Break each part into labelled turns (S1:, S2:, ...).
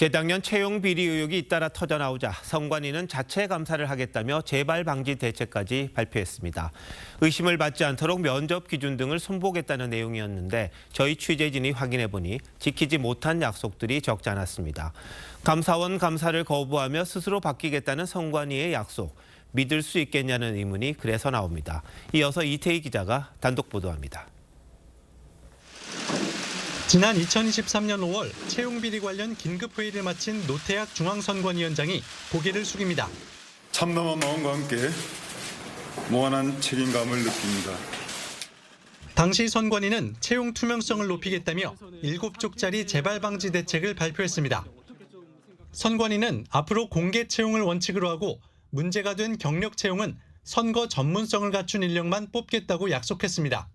S1: 재작년 채용 비리 의혹이 잇따라 터져 나오자 성관위는 자체 감사를 하겠다며 재발 방지 대책까지 발표했습니다. 의심을 받지 않도록 면접 기준 등을 손보겠다는 내용이었는데 저희 취재진이 확인해 보니 지키지 못한 약속들이 적지 않았습니다. 감사원 감사를 거부하며 스스로 바뀌겠다는 성관위의 약속. 믿을 수 있겠냐는 의문이 그래서 나옵니다. 이어서 이태희 기자가 단독 보도합니다.
S2: 지난 2023년 5월 채용 비리 관련 긴급 회의를 마친 노태학 중앙선관위원장이 고개를 숙입니다.
S3: 참담한 마음과 함께 무한한 책임감을 느낍니다.
S2: 당시 선관위는 채용 투명성을 높이겠다며 7쪽짜리 재발 방지 대책을 발표했습니다. 선관위는 앞으로 공개 채용을 원칙으로 하고 문제가 된 경력 채용은 선거 전문성을 갖춘 인력만 뽑겠다고 약속했습니다.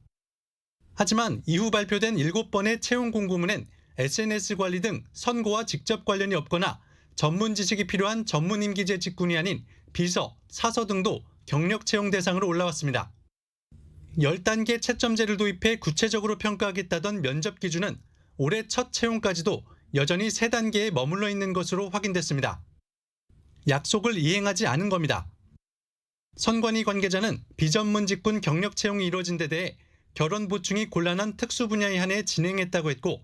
S2: 하지만 이후 발표된 7번의 채용 공고문엔 SNS 관리 등 선거와 직접 관련이 없거나 전문 지식이 필요한 전문 임기제 직군이 아닌 비서, 사서 등도 경력 채용 대상으로 올라왔습니다. 10단계 채점제를 도입해 구체적으로 평가하겠다던 면접 기준은 올해 첫 채용까지도 여전히 3단계에 머물러 있는 것으로 확인됐습니다. 약속을 이행하지 않은 겁니다. 선관위 관계자는 비전문 직군 경력 채용이 이루어진 데 대해 결혼 보충이 곤란한 특수 분야에 한해 진행했다고 했고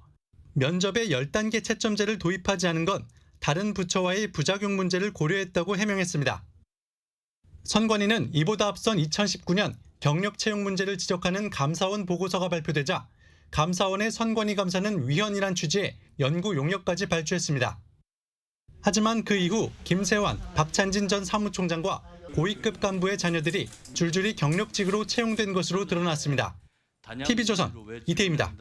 S2: 면접에 10단계 채점제를 도입하지 않은 건 다른 부처와의 부작용 문제를 고려했다고 해명했습니다. 선관위는 이보다 앞선 2019년 경력 채용 문제를 지적하는 감사원 보고서가 발표되자 감사원의 선관위 감사는 위헌이란 취지의 연구 용역까지 발주했습니다. 하지만 그 이후 김세환, 박찬진 전 사무총장과 고위급 간부의 자녀들이 줄줄이 경력직으로 채용된 것으로 드러났습니다. TV조선 이태희입니다.